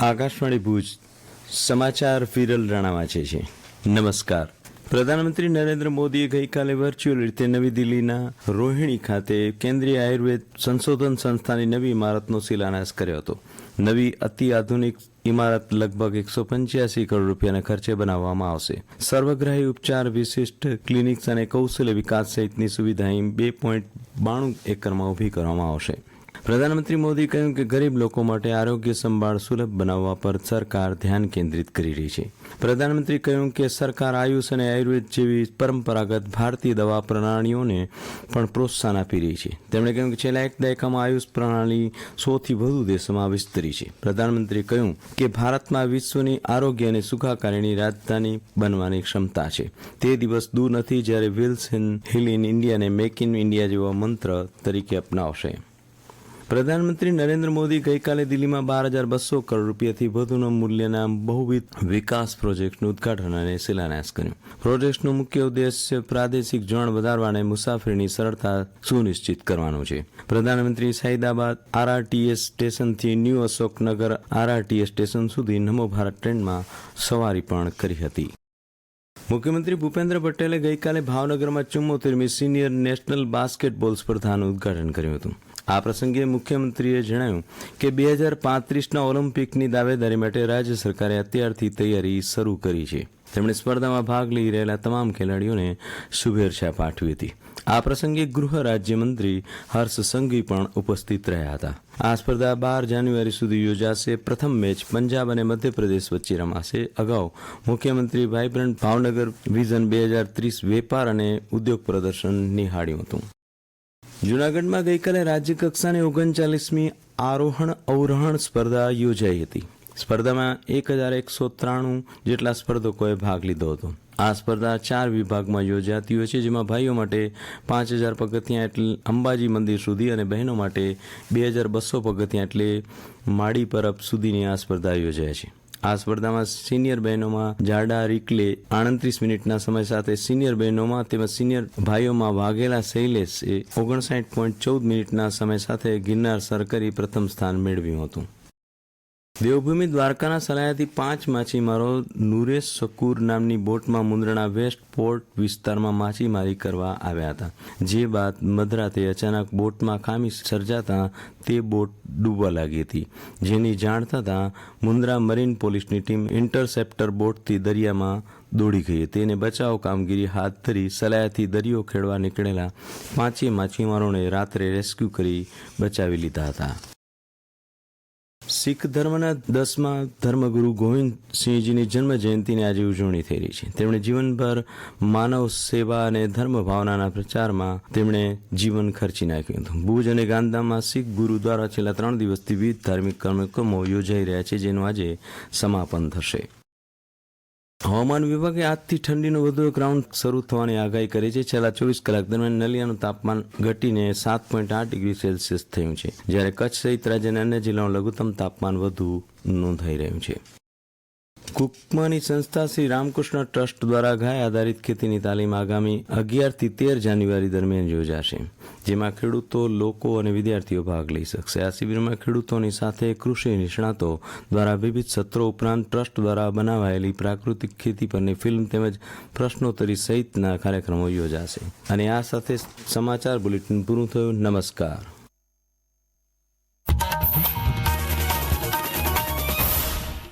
આકાશવાણી ભુજ, સમાચાર વિરલ રાણા વાંચે છે. નમસ્કાર. પ્રધાનમંત્રી નરેન્દ્ર મોદીએ ગઈકાલે વર્ચ્યુઅલ રીતે નવી દિલ્હીના રોહિણી ખાતે કેન્દ્રીય આયુર્વેદ સંશોધન સંસ્થાની નવી ઇમારતનો શિલાન્યાસ કર્યો હતો. નવી અતિ આધુનિક ઇમારત લગભગ એકસો પંચ્યાસી કરોડ રૂપિયાના ખર્ચે બનાવવામાં આવશે. સર્વગ્રાહી ઉપચાર વિશિષ્ટ ક્લિનિક્સ અને કૌશલ્ય વિકાસ સહિતની સુવિધા અહીં બે પોઈન્ટ બાણું એકરમાં ઊભી કરવામાં આવશે. પ્રધાનમંત્રી મોદી કહ્યું કે ગરીબ લોકો માટે આરોગ્ય સંભાળ સુલભ બનાવવા પર સરકાર ધ્યાન કેન્દ્રિત કરી રહી છે. પ્રધાનમંત્રી કહ્યું કે સરકાર આયુષ અને આયુર્વેદ જેવી પરંપરાગત ભારતીય દવા પ્રણાલીઓને પણ પ્રોત્સાહન આપી રહી છે. તેમણે કહ્યું કે છેલ્લા એક દાયકામાં આયુષ પ્રણાલી સૌથી વધુ દેશોમાં વિસ્તરી છે. પ્રધાનમંત્રીએ કહ્યું કે ભારતમાં વિશ્વની આરોગ્ય અને સુખાકારીની રાજધાની બનવાની ક્ષમતા છે. તે દિવસ દૂર નથી જ્યારે વિલ્સ ઇન હિલ ઇન ઇન્ડિયાને મેક ઇન ઇન્ડિયા જેવા મંત્ર તરીકે અપનાવશે. પ્રધાનમંત્રી નરેન્દ્ર મોદી ગઈકાલે દિલ્હીમાં બાર હજાર બસો કરોડ રૂપિયાથી વધુના મૂલ્યના બહુવિધ વિકાસ પ્રોજેક્ટનું ઉદઘાટન અને શિલાન્યાસ કર્યું. પ્રોજેક્ટનો મુખ્ય ઉદ્દેશ્ય પ્રાદેશિક જોડાણ વધારવા અને મુસાફરીની સરળતા સુનિશ્ચિત કરવાનો છે. પ્રધાનમંત્રી સૈદાબાદ આરઆરટીએસ સ્ટેશનથી ન્યૂ અશોકનગર આરઆરટીએસ સ્ટેશન સુધી નમો ભારત ટ્રેનમાં સવારી પણ કરી હતી. મુખ્યમંત્રી ભૂપેન્દ્ર પટેલે ગઈકાલે ભાવનગરમાં ચુમ્મોતેરમી સિનિયર નેશનલ બાસ્કેટબોલ સ્પર્ધાનું ઉદઘાટન કર્યું હતું. આ પ્રસંગે મુખ્યમંત્રીએ જણાવ્યું કે બે હજાર પાંત્રીસના ઓલિમ્પિકની દાવેદારી માટે રાજ્ય સરકારે અત્યારથી તૈયારી શરૂ કરી છે. તેમણે સ્પર્ધામાં ભાગ લઈ રહેલા તમામ ખેલાડીઓને શુભેચ્છા પાઠવી હતી. આ પ્રસંગે ગૃહ રાજ્યમંત્રી હર્ષ સંઘવી પણ ઉપસ્થિત રહ્યા હતા. આ સ્પર્ધા બાર જાન્યુઆરી સુધી યોજાશે. પ્રથમ મેચ પંજાબ અને મધ્યપ્રદેશ વચ્ચે રમાશે. અગાઉ મુખ્યમંત્રી વાઇબ્રન્ટ ભાવનગર વિઝન બે હજાર ત્રીસ વેપાર અને ઉદ્યોગ પ્રદર્શન નિહાળ્યું હતું. જૂનાગઢમાં ગઈકાલે રાજ્યકક્ષાની ઓગણચાલીસમી આરોહણ અવરોહણ સ્પર્ધા યોજાઈ હતી. સ્પર્ધામાં એક હજાર એકસો ત્રાણું જેટલા સ્પર્ધકોએ ભાગ લીધો હતો. આ સ્પર્ધા ચાર વિભાગમાં યોજાતી હોય છે, જેમાં ભાઈઓ માટે પાંચ હજાર પગથિયાં એટલે અંબાજી મંદિર સુધી અને બહેનો માટે બે હજાર બસો પગથિયાં એટલે માડી પરબ સુધીની આ સ્પર્ધા યોજાય છે. આ સ્પર્ધામાં સિનિયર બહેનોમાં જાડા, રિકલે આડત્રીસ મિનિટના સમય સાથે સિનિયર બહેનોમાં તેમજ સિનિયર ભાઈઓમાં વાઘેલા શૈલેષે ઓગણસાઠ પોઈન્ટ ચૌદ મિનિટના સમય સાથે ગિરનાર સર કરી પ્રથમ સ્થાન મેળવ્યું હતું. દેવભૂમિ દ્વારકાના સલાયાથી પાંચ માછીમારો નુરેશ શકુર નામની બોટમાં મુંદ્રણા વેસ્ટ પોર્ટ વિસ્તારમાં માછીમારી કરવા આવ્યા હતા. જે બાદ મધરાતે અચાનક બોટમાં ખામી સર્જાતા તે બોટ ડૂબવા લાગી હતી. જેની જાણ થતાં મુંદ્રા મરીન પોલીસની ટીમ ઇન્ટરસેપ્ટર બોટથી દરિયામાં દોડી ગઈ હતી અને બચાવ કામગીરી હાથ ધરી સલાયાથી દરિયો ખેડવા નીકળેલા પાંચેય માછીમારોને રાત્રે રેસ્ક્યુ કરી બચાવી લીધા હતા. શીખ ધર્મના દસમા ધર્મગુરુ ગોવિંદસિંહજીની જન્મ જયંતિની આજે ઉજવણી થઈ રહી છે. તેમણે જીવનભર માનવ સેવા અને ધર્મ ભાવનાના પ્રચારમાં તેમણે જીવન ખર્ચી નાખ્યું હતું. ભુજ અને ગાંધામાં શીખ ગુરુ દ્વારા છેલ્લા ત્રણ દિવસથી વિવિધ ધાર્મિક કાર્યક્રમો યોજાઈ રહ્યા છે, જેનું આજે સમાપન થશે. હવામાન વિભાગે આજથી ઠંડીનો વધુ એક રાઉન્ડ શરૂ થવાની આગાહી કરી છે. છેલ્લા ચોવીસ કલાક દરમિયાન નલિયાનું તાપમાન ઘટીને સાત પોઈન્ટ આઠ ડિગ્રી સેલ્સિયસ થયું છે. જ્યારે કચ્છ સહિત રાજ્યના અન્ય જિલ્લાઓમાં લઘુત્તમ તાપમાન વધુ નોંધાઈ રહ્યું છે. કુકમાની સંસ્થા શ્રી રામકૃષ્ણ ટ્રસ્ટ દ્વારા ગાય આધારિત ખેતીની તાલીમ આગામી અગિયારથી તેર જાન્યુઆરી દરમિયાન યોજાશે, જેમાં ખેડૂતો, લોકો અને વિદ્યાર્થીઓ ભાગ લઈ શકશે. આ શિબિરમાં ખેડૂતોની સાથે કૃષિ નિષ્ણાતો દ્વારા વિવિધ સત્રો ઉપરાંત ટ્રસ્ટ દ્વારા બનાવાયેલી પ્રાકૃતિક ખેતી પરની ફિલ્મ તેમજ પ્રશ્નોત્તરી સહિતના કાર્યક્રમો યોજાશે. અને આ સાથે સમાચાર બુલેટિન પૂરું થયું. નમસ્કાર.